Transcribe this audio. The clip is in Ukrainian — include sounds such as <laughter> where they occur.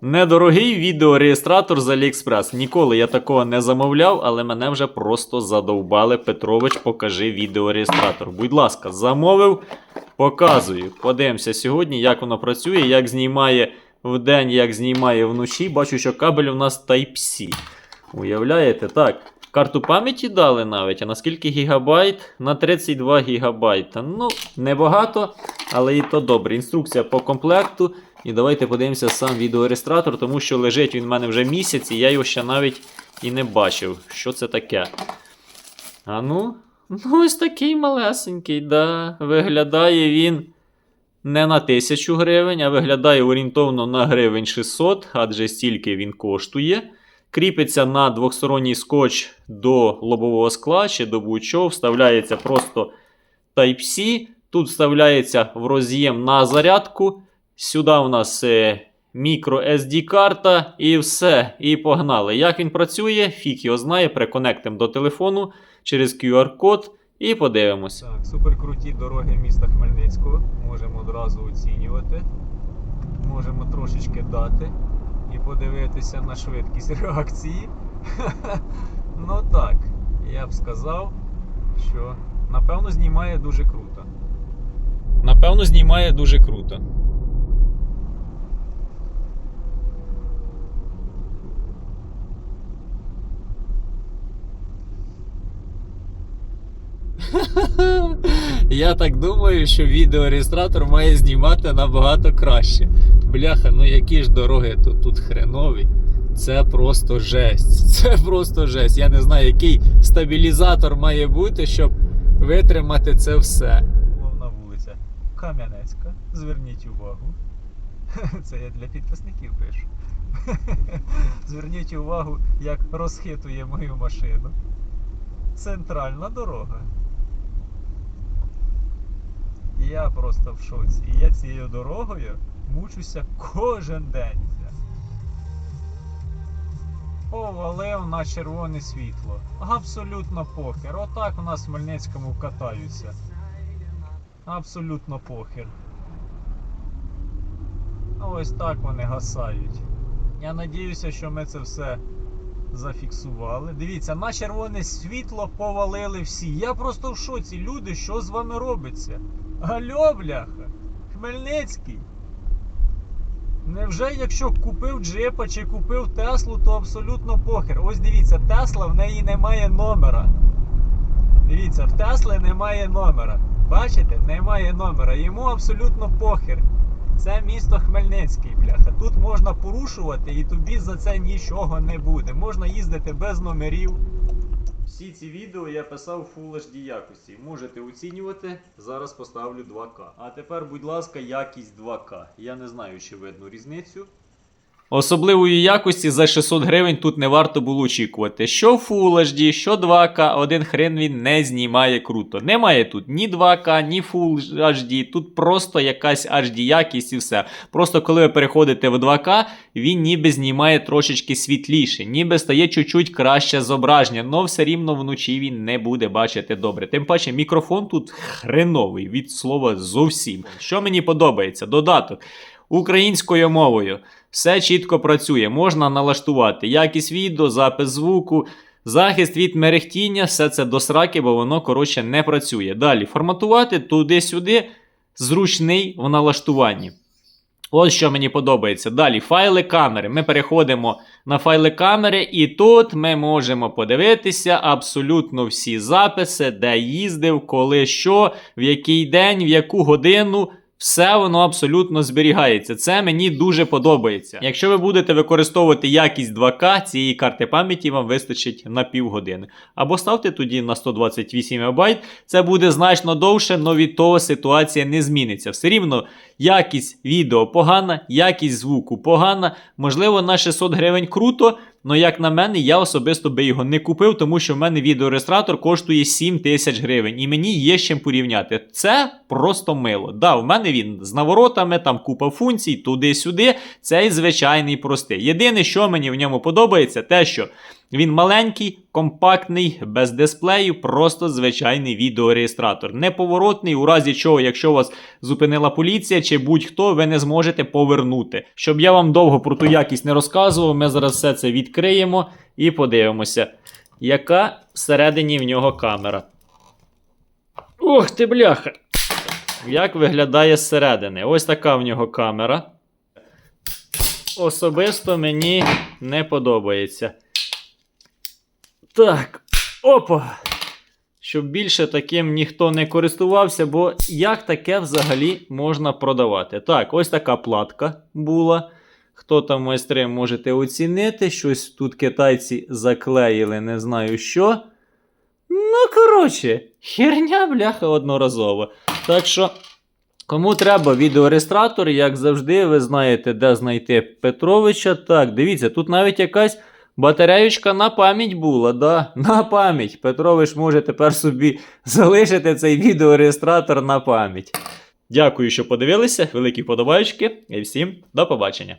Недорогий відеореєстратор з AliExpress. Ніколи я такого не замовляв, але мене вже просто задовбали. Петрович, покажи відеореєстратор. Будь ласка, замовив, показую. Подивимося сьогодні, як воно працює, як знімає вдень, як знімає вночі. Бачу, що кабель у нас Type-C. Уявляєте? Так. Карту пам'яті дали навіть, а на скільки гігабайт? На 32 гігабайта. Ну, небагато, але і то добре. Інструкція по комплекту. І давайте подивимося сам відеореєстратор, тому що лежить він в мене вже місяць, і я його ще навіть і не бачив. Що це таке? А ну, ну ось такий малесенький, да. Виглядає він не на 1000 гривень, а виглядає орієнтовно на гривень 600, адже стільки він коштує. Кріпиться на двохсторонній скотч до лобового скла чи до будь-чого, вставляється просто Type-C. Тут вставляється в роз'єм на зарядку. Сюди у нас е, мікро SD карта і все. І погнали. Як він працює, фік його знає, приконектимо до телефону через QR-код і подивимось. Так, суперкруті дороги міста Хмельницького. Можемо одразу оцінювати. Можемо трошечки дати і подивитися на швидкість <laughs> реакції. <laughs> ну так, я б сказав, що напевно знімає дуже круто. Напевно, знімає дуже круто. <laughs> Я так думаю, що відеореєстратор має знімати набагато краще. Бляха, ну які ж дороги тут, тут хренові. Це просто жесть. <laughs> Це просто жесть. Я не знаю, який стабілізатор має бути, щоб витримати це все. Головна вулиця Кам'янецька. Зверніть увагу. <laughs> Це я для підписників пишу. Зверніть увагу, як розхитує мою машину. Центральна дорога. Я просто в шоці. І я цією дорогою мучуся кожен день. Повалив на червоне світло. Абсолютно похер. Отак у нас в Хмельницькому катаються. Абсолютно похер. Ось так вони гасають. Я надіюся, що ми це все зафіксували. Дивіться, на червоне світло повалили всі. Я просто в шоці. Люди, що з вами робиться? Гальо, бляха! Хмельницький. Невже якщо купив джипа чи купив Теслу, то абсолютно похер. Ось дивіться, Тесла в неї немає номера. Дивіться, в Тесли немає номера. Бачите? Немає номера. Йому абсолютно похер. Це місто Хмельницький, бляха. Тут можна порушувати і тобі за це нічого не буде. Можна їздити без номерів. Всі ці відео я писав в Full HD якості. Можете оцінювати. Зараз поставлю 2К. А тепер, будь ласка, якість 2К. Я не знаю, чи видно різницю. Особливої якості за 600 гривень тут не варто було очікувати. Що Full HD, що 2К, один хрен він не знімає круто. Немає тут ні 2К, ні Full HD, тут просто якась HD якість і все. Просто коли ви переходите в 2К, він ніби знімає трошечки світліше, ніби стає чуть-чуть краще зображення, але все рівно вночі він не буде бачити добре. Тим паче мікрофон тут хреновий від слова зовсім. Що мені подобається? Додаток українською мовою. Все чітко працює, можна налаштувати якість відео, запис звуку, захист від мерехтіння, все це до сраки, бо воно, коротше, не працює. Далі форматувати туди-сюди, зручний в налаштуванні. Ось що мені подобається. Далі файли камери. Ми переходимо на файли камери, і тут ми можемо подивитися абсолютно всі записи, де їздив, коли що, в який день, в яку годину. Все воно абсолютно зберігається. Це мені дуже подобається. Якщо ви будете використовувати якість 2К, цієї карти пам'яті вам вистачить на півгодини. Або ставте тоді на 128 МБ, це буде значно довше, але від того ситуація не зміниться. Все рівно якість відео погана, якість звуку погана. Можливо, на 600 гривень круто. але як на мене, я особисто би його не купив, тому що в мене відеореєстратор коштує 7 тисяч гривень, і мені є з чим порівняти. Це просто мило. Да, в мене він з наворотами, там купа функцій, туди-сюди. Цей звичайний простий. Єдине, що мені в ньому подобається, те, що Він маленький, компактний, без дисплею, просто звичайний відеореєстратор. Неповоротний, у разі чого, якщо вас зупинила поліція чи будь-хто, ви не зможете повернути. Щоб я вам довго про ту якість не розказував, ми зараз все це відкриємо і подивимося, яка всередині в нього камера. Ух ти, бляха! Як виглядає зсередини? Ось така в нього камера. Особисто мені не подобається. Так, опа. Щоб більше таким ніхто не користувався, бо як таке взагалі можна продавати? Так, ось така платка була. Хто там майстри можете оцінити? Щось тут китайці заклеїли, не знаю що. Ну, коротше, херня, бляха, одноразова. Так що, кому треба відеореєстратор, як завжди, ви знаєте, де знайти Петровича. Так, дивіться, тут навіть якась батареючка на пам'ять була, да? На пам'ять. Петрович може тепер собі залишити цей відеореєстратор на пам'ять. Дякую, що подивилися. Великі подобаючки і всім до побачення.